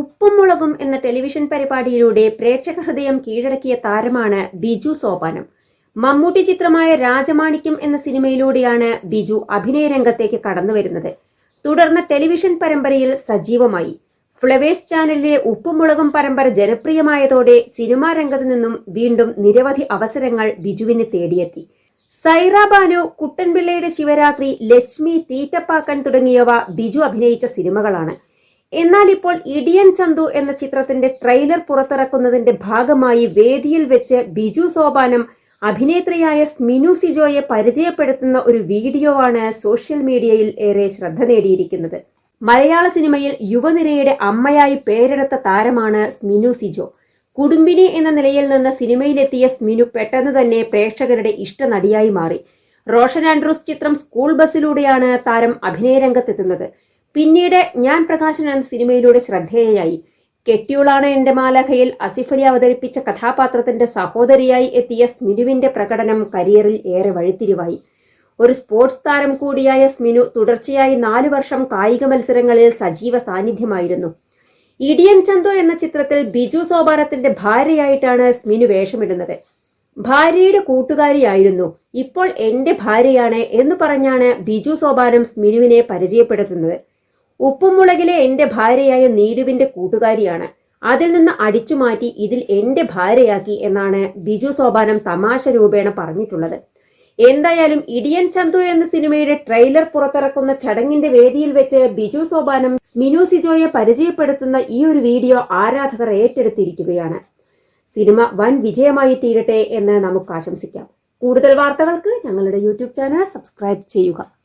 ഉപ്പും മുളകും എന്ന ടെലിവിഷൻ പരിപാടിയിലൂടെ പ്രേക്ഷക ഹൃദയം കീഴടക്കിയ താരമാണ് ബിജു സോപാനം. മമ്മൂട്ടി ചിത്രമായ രാജമാണിക്യം എന്ന സിനിമയിലൂടെയാണ് ബിജു അഭിനയ രംഗത്തേക്ക് കടന്നു വരുന്നത്. തുടർന്ന് ടെലിവിഷൻ പരമ്പരയിൽ സജീവമായി. ഫ്ലവേഴ്സ് ചാനലിലെ ഉപ്പും മുളകും പരമ്പര ജനപ്രിയമായതോടെ സിനിമാ രംഗത്ത് നിന്നും വീണ്ടും നിരവധി അവസരങ്ങൾ ബിജുവിന് തേടിയെത്തി. സൈറ ബാനു കുട്ടൻപിള്ളയുടെ ശിവരാത്രി ലക്ഷ്മി തീറ്റപ്പാക്കൻ തുടങ്ങിയവ ബിജു അഭിനയിച്ച സിനിമകളാണ്. എന്നാൽ ഇപ്പോൾ ഇടിയൻ ചന്തു എന്ന ചിത്രത്തിന്റെ ട്രെയിലർ പുറത്തിറക്കുന്നതിന്റെ ഭാഗമായി വേദിയിൽ വെച്ച് ബിജു സോപാനം അഭിനേത്രിയായ സ്മിനു സിജോയെ പരിചയപ്പെടുത്തുന്ന ഒരു വീഡിയോ ആണ് സോഷ്യൽ മീഡിയയിൽ ഏറെ ശ്രദ്ധ നേടിയിരിക്കുന്നത്. മലയാള സിനിമയിൽ യുവനിരയുടെ അമ്മയായി പേരെടുത്ത താരമാണ് സ്മിനു സിജോ. കുടുംബിനി എന്ന നിലയിൽ നിന്ന് സിനിമയിലെത്തിയ സ്മിനു പെട്ടെന്ന് തന്നെ പ്രേക്ഷകരുടെ ഇഷ്ടനടിയായി മാറി. റോഷൻ ആൻഡ്രൂസ് ചിത്രം സ്കൂൾ ബസ്സിലൂടെയാണ് താരം അഭിനയ രംഗത്തെത്തുന്നത് പിന്നീട് ഞാൻ പ്രകാശൻ എന്ന സിനിമയിലൂടെ ശ്രദ്ധേയയായി. കെട്ടിയുളാണ് എന്റെ മാലഖയിൽ അസിഫ് അലി അവതരിപ്പിച്ച കഥാപാത്രത്തിന്റെ സഹോദരിയായി എത്തിയ സ്മിനുവിന്റെ പ്രകടനം കരിയറിൽ ഏറെ വഴിത്തിരിവായി. ഒരു സ്പോർട്സ് താരം കൂടിയായ സ്മിനു തുടർച്ചയായി നാലു വർഷം കായിക മത്സരങ്ങളിൽ സജീവ സാന്നിധ്യമായിരുന്നു. ഇടിയൻ ചന്തു എന്ന ചിത്രത്തിൽ ബിജു സോപാനത്തിന്റെ ഭാര്യയായിട്ടാണ് സ്മിനു വേഷമിടുന്നത്. ഭാര്യയുടെ കൂട്ടുകാരിയായിരുന്നു. ഇപ്പോൾ എന്റെ ഭാര്യയാണ് എന്ന് പറഞ്ഞാണ് ബിജു സോപാനം സ്മിനുവിനെ പരിചയപ്പെടുത്തുന്നത്. ഉപ്പുമുളകിലെ എന്റെ ഭാര്യയായ നീരുവിന്റെ കൂട്ടുകാരിയാണ്. അതിൽ നിന്ന് അടിച്ചു മാറ്റി ഇതിൽ എന്റെ ഭാര്യയാക്കി എന്നാണ് ബിജു സോപാനം തമാശ രൂപേണ പറഞ്ഞിട്ടുള്ളത്. എന്തായാലും ഇടിയൻ ചന്തു എന്ന സിനിമയുടെ ട്രെയിലർ പുറത്തിറക്കുന്ന ചടങ്ങിന്റെ വേദിയിൽ വെച്ച് ബിജു സോപാനം സ്മിനു സിജോയെ പരിചയപ്പെടുത്തുന്ന ഈ ഒരു വീഡിയോ ആരാധകർ ഏറ്റെടുത്തിരിക്കുകയാണ്. സിനിമ വൻ വിജയമായി തീരട്ടെ എന്ന് നമുക്ക് ആശംസിക്കാം. കൂടുതൽ വാർത്തകൾക്ക് ഞങ്ങളുടെ യൂട്യൂബ് ചാനൽ സബ്സ്ക്രൈബ് ചെയ്യുക.